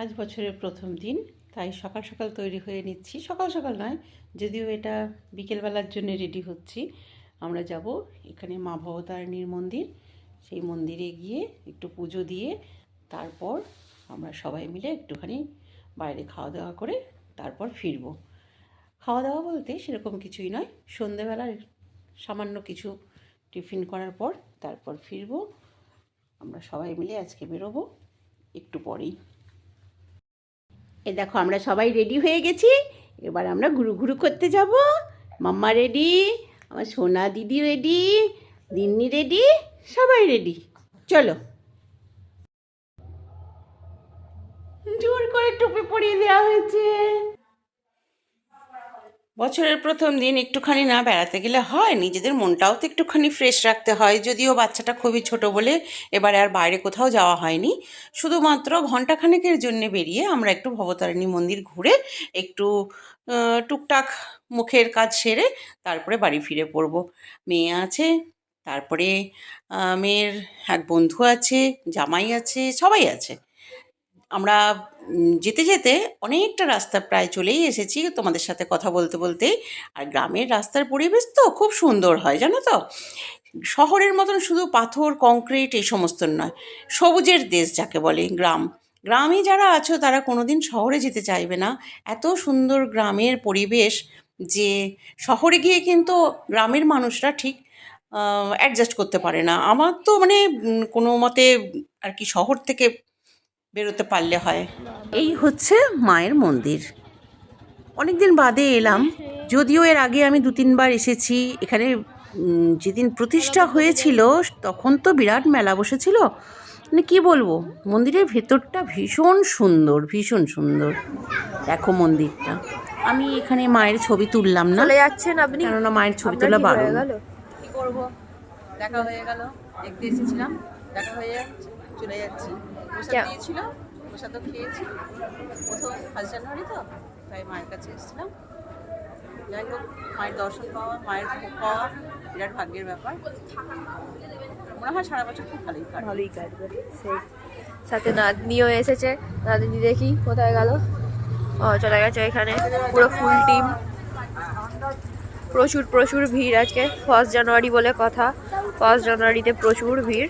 আজ বছরের প্রথম দিন, তাই সকাল সকাল তৈরি হয়ে নিচ্ছি। সকাল সকাল নয়, যদিও এটা বিকেলবেলার জন্য রেডি হচ্ছি। আমরা যাব এখানে মা ভবতারিণীর মন্দির। সেই মন্দিরে গিয়ে একটু পুজো দিয়ে তারপর আমরা সবাই মিলে একটুখানি বাইরে খাওয়া দাওয়া করে তারপর ফিরবো। খাওয়া দাওয়া বলতে সেরকম কিছুই নয়, সন্ধেবেলার সামান্য কিছু টিফিন করার পর তারপর ফিরবো। আমরা সবাই মিলে আজকে বেরোবো একটু পরেই। এ দেখো, আমরা সবাই রেডি হয়ে গেছি। এবার আমরা ঘুরু ঘুরু করতে যাব। মাম্মা রেডি আমার সোনা দিদি রেডি দিন্নি রেডি সবাই রেডি চলো। জোর করে টুপি পরিয়ে দেওয়া হয়েছে। বছরের প্রথম দিন একটুখানি না বেড়াতে গেলে হয়, নিজেদের মনটাও তো একটুখানি ফ্রেশ রাখতে হয়। যদিও বাচ্চাটা খুবই ছোট বলে এবারে আর বাইরে কোথাও যাওয়া হয়নি। শুধুমাত্র ঘন্টাখানেকের জন্য বেরিয়ে আমরা একটু ভবতারিণী মন্দির ঘুরে একটু টুকটাক মুখের কাজ সেরে তারপরে বাড়ি ফিরে পড়ব। মেয়ে আছে, তারপরে মেয়ের এক বন্ধু আছে, জামাই আছে, সবাই আছে। আমরা যেতে যেতে অনেকটা রাস্তা প্রায় চলেই এসেছি তোমাদের সাথে কথা বলতে বলতে। আর গ্রামের রাস্তার পরিবেশ তো খুব সুন্দর হয়, জানো তো? শহরের মতন শুধু পাথর, কংক্রিট এই সমস্ত নয়, সবুজের দেশ যাকে বলে, গ্রাম। গ্রামে যারা আছো তারা কোনোদিন শহরে যেতে চাইবে না। এত সুন্দর গ্রামের পরিবেশ যে শহরে গিয়ে কিন্তু গ্রামের মানুষরা ঠিক অ্যাডজাস্ট করতে পারে না। আমার তো মানে কোনো মতে আর কি শহর থেকে বেরোতে পারলে হয়। এই হচ্ছে মায়ের মন্দির। অনেক দিন বাদে এলাম যদিও এর আগে আমি দু তিনবার এসেছি। এখানে যেদিন প্রতিষ্ঠা হয়েছিল তখন তো বিরাট মেলা বসেছিল। মানে কি বলব মন্দিরের ভেতরটা ভীষণ সুন্দর ভীষণ সুন্দর। দেখো মন্দিরটা। আমি এখানে মায়ের ছবি তুললাম না চলে যাচ্ছেন আপনি? কেননা মায়ের ছবি তোলা হয়ে বারণ। গেল? কি করব? দেখা হয়ে গেল। দেখতে এসেছিলাম। দেখা হয়ে যাচ্ছে চলে যাচ্ছি। প্রসাদ? দিয়েছিল প্রসাদও খেয়েছি। প্রথম ফার্স্ট জানুয়ারি তো তাই মায়ের কাছে এসেছিলাম। যাই হোক মায়ের দর্শন পাওয়া মায়ের পাওয়া বিরাট ভাগ্যের ব্যাপার। মনে হয় সারা বছর খুব ভালোই কাটে ভালোই কাটবে সেই। সাথে নাতনিও এসেছে নাতনি দেখি কোথায় গেল। ও চলে গেছে এখানে পুরো ফুল টিম প্রচুর প্রচুর ভিড় আজকে ফার্স্ট জানুয়ারি বলে কথা। ফার্স্ট জানুয়ারিতে প্রচুর ভিড়।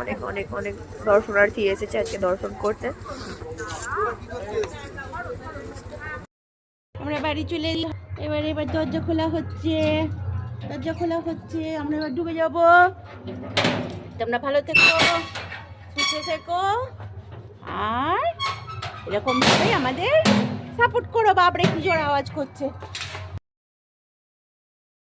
অনেক অনেক অনেক দর্শনার্থী এসেছে আজকে দর্শন করতে। আমরা বাড়ি চলে এবার এবার দরজা খোলা হচ্ছে। দরজা খোলা হচ্ছে, আমরা এবার ডুবে যাব। তোমরা ভালো থেকো, সুস্থ থেকো। আর এরকম ভাবে আমাদের সাপোর্ট করো। বাপরে, কি জোর আওয়াজ করছে।